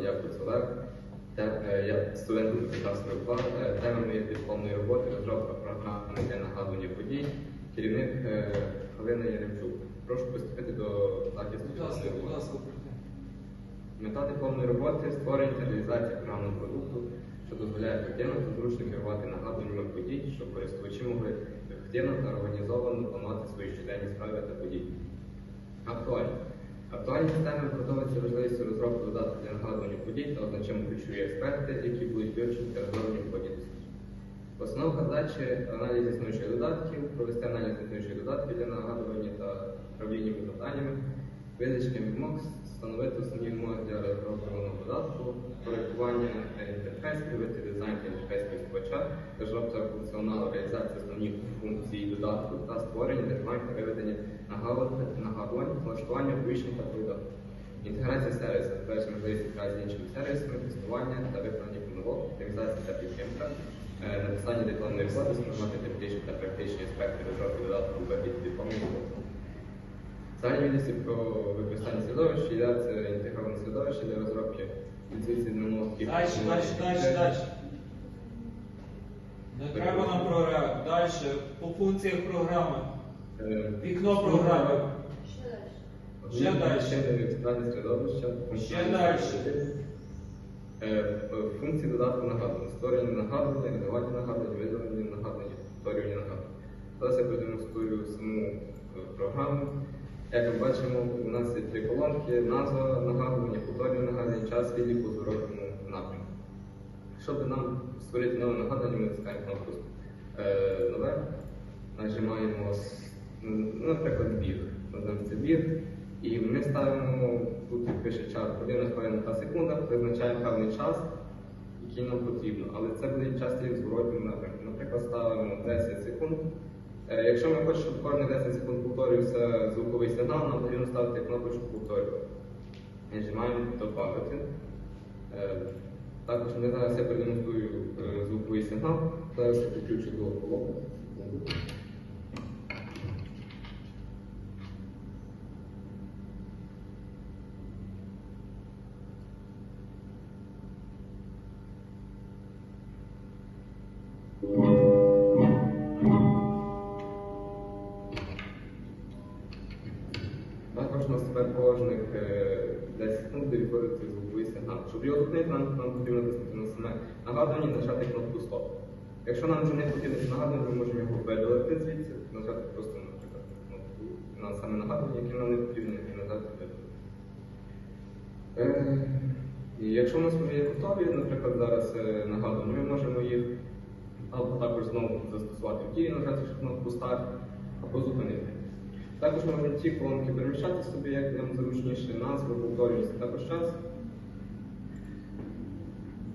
як Коцелек, як студент 15 е, тема моєї дипломної роботи розробка програми для нагадування подій, керівник е, Галина Яремчук. Прошу приступити до захисту. Мета дипломної роботи створення та реалізація програмного продукту, що дозволяє ефективно та зручно керувати нагадуваннями подій, щоб користувачі могли ефективно та організовано планувати свої щоденні справи та події. Актуальність. Актуальність системи продовжується важливістю розробки додатків для нагадування подій та означаємо ключові експерти, які будуть вивчені та розроблені в ході досліджень. Основа задачі аналіз існуючих додатків, провести аналіз існуючих додатків для нагадування та управління питаннями, визначення вимог, встановити основні вимоги для розробленого додатку, проєктування інтерфейсів, дизайн та інтерфейс користувача, розробка функціоналу, реалізація основних функцій додатку та створення, дизайн та виведення нагадувань, налаштування, оповіщень та повідомлень. Інтеграція сервісу, перша можливість інтеграції з іншими сервісами, тестування та виконання помилок, оптимізація та підтримка, е, написання дипломної роботи, сформувати теоретичні та практичні аспекти розробки додатку у вигляді дипломної роботи. Загальні відомості про використання середовища, ідеація інтегроване середовище для розробки інтуїції намовки. Дальше, дальше, дальше, дальше. Не треба нам програми. Дальше. По функціях програми. Е, Вікно програми. Ще далі. Ще далі. Е, Функції додатку нагадування. Створення нагадування, редагування нагадування, видалення нагадування, повторювання нагадування. Зараз я продемонструю саму е, програму. Як ми бачимо, у нас є три колонки, назва нагадування, повторювання нагадування, час відліку в зворотному напрямку. Щоб нам створити нове нагадування, ми натискаємо кнопку е, нове, нажимаємо, наприклад, біг. Називаємо це біг. І ми ставимо, тут пише час, година хвилина та секунда, визначаємо певний час, який нам потрібно. Але це буде час в зворотньому напрямку. Наприклад, ставимо 10 секунд. Е, Якщо ми хочемо, щоб кожні 10 секунд повторювався звуковий сигнал, нам потрібно ставити кнопочку повторювати. Нажимаємо добавити. Е, Також ми зараз я продемонструю звуковий сигнал. Зараз я підключу до колонки. Зупинити, нам, нам потрібно натиснути на саме нагадування і нажати кнопку стоп. Якщо нам вже не потрібно нагадування, ми можемо його видалити звідси, нажати просто наприклад, кнопку на саме нагадування, яке нам не потрібно, і нажати видалити. І якщо у нас вже є готові, наприклад, зараз нагадування, ми можемо їх або також знову застосувати в дії, нажати кнопку старт, або зупинити. Також можна ці колонки переміщати собі, як нам зручніше, назви, повторюється також час.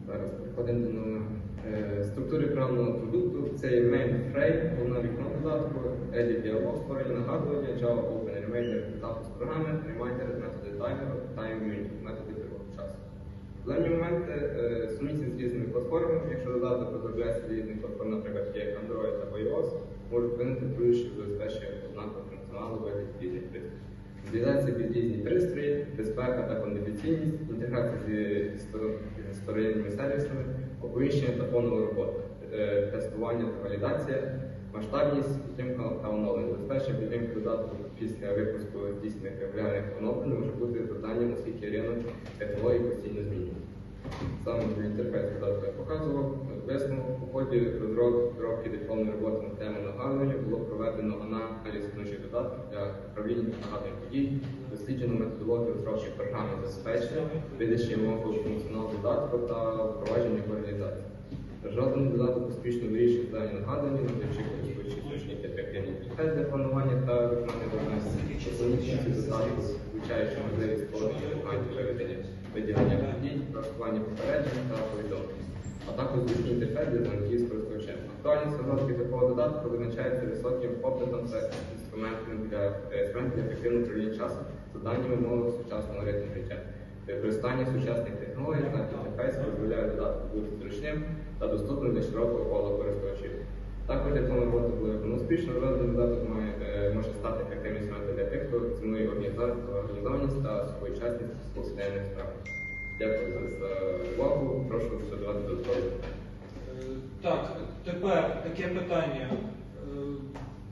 Зараз переходимо до. Е, структури програмного продукту. Це є main frame, головне вікно додатку, edit діалог, створення нагадування, Java Open Reminder, запуск програми, Reminder, методи таймеру, time unit, методи переводу часу. Головні моменти е, сумісні з різними платформами. Якщо додаток розробляється з різних платформ, наприклад, як Android або iOS, можуть виникнути труднощі що забезпечує однаково функціоналу вигляді різних Мобілізація під різні пристрої, безпека та конфіденційність, інтеграція з сторон- сторонніми сервісами, оповіщення та фонова робота, е, тестування та валідація, масштабність, підтримка та оновлення. Безпечна підтримка додатку після випуску здійснених регулярних оновлень може бути завданням, оскільки ринок технологій постійно змінюється. Саме інтерфейс додатку я показував. Висновок у ході розробки дипломної роботи на тему нагадування було проведено аналіз існуючих додатків для управління нагадувань подій, досліджено методологію розробки програми забезпечення, визначення мову функціоналу додатку та впровадження його реалізації. Розроблений додаток успішно вирішує питання нагадування, надаючи користувачі зручні ефективні інтерфейс для планування та виконання завдань. Основні функції додатку включаючи можливість положення виконання виведення виділення просування попереджень та повідомлень, а також інтерфейс для дзвінків з користувачем. Актуальність розробки такого додатку визначається високим попитом та інструментами для е, інструментів ефективного управління часу, заданнями умови сучасного ритму життя. Використання сучасних технологій та інтерфейсів дозволяє додатку бути зручним та доступним для широкого кола користувачів. Також для того роботи були успішно, розроблений додаток має, е, може стати ефективним інструментом для тих, хто цінує організованість та своєчасність у справах. Дякую за увагу. Прошу задавати додаткові. Е, Так, тепер таке питання. Е,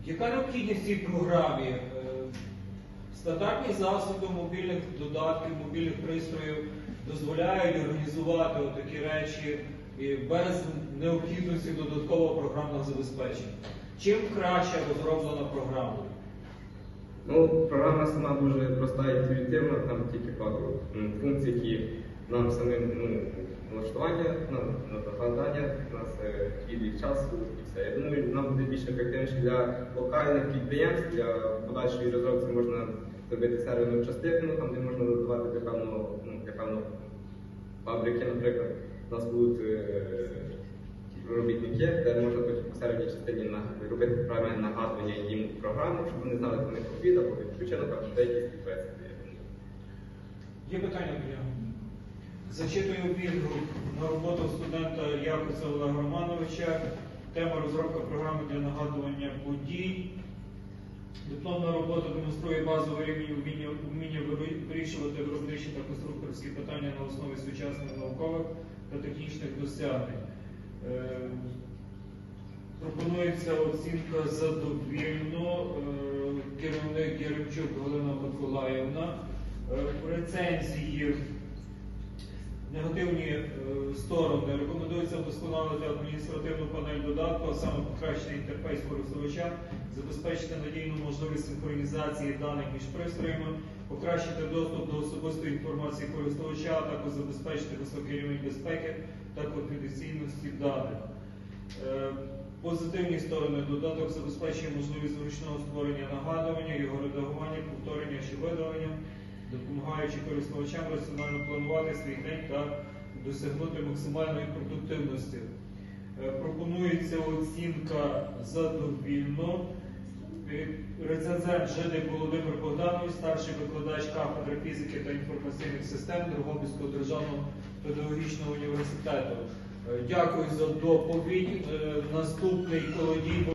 Яка необхідність цій програмі? Е, Стандартні засоби мобільних додатків, мобільних пристроїв дозволяють організувати такі речі без необхідності додаткового програмного забезпечення. Чим краще розроблена програма? Ну, програма сама дуже проста і інтуїтивна, там тільки пару функцій, які нам самим ну, налаштування, ну, на накладання, у нас е, відлік часу і все. Я думаю, нам буде більш ефективніше для локальних підприємств, для подальшої розробки можна зробити серверну частину, там де можна додавати для певного, ну, для певного фабрики, наприклад. У нас будуть е, робітники, де можна потім по середній частині робити правильне нагадування їм програму, щоб вони знали, коли обід або відпочинок, або деякі співбесіди. Є питання до? Зачитую відгук на роботу студента Якуса Олега Романовича. Тема розробка програми для нагадування подій. Дипломна робота демонструє базовий рівень вміння, вміння вирішувати виробничі та конструкторські питання на основі сучасних наукових та технічних досягнень. Е, Пропонується оцінка задовільно. Е, Керівник Яремчук Галина Миколаївна. Е, В рецензії негативні е, сторони рекомендується вдосконалити адміністративну панель додатку, а саме покращити інтерфейс користувача, забезпечити надійну можливість синхронізації даних між пристроями, покращити доступ до особистої інформації користувача, а також забезпечити високий рівень безпеки та конфіденційності даних. Е, Позитивні сторони додаток забезпечує можливість зручного створення нагадування, його редагування, повторення чи видалення, допомагаючи користувачам раціонально планувати свій день та досягнути максимальної продуктивності. Е, Пропонується оцінка задовільно. Е, Рецензент Жидик Володимир Богданович, старший викладач кафедри фізики та інформаційних систем Дрогобицького державного педагогічного університету. Е, Дякую за доповідь. Наступний колодій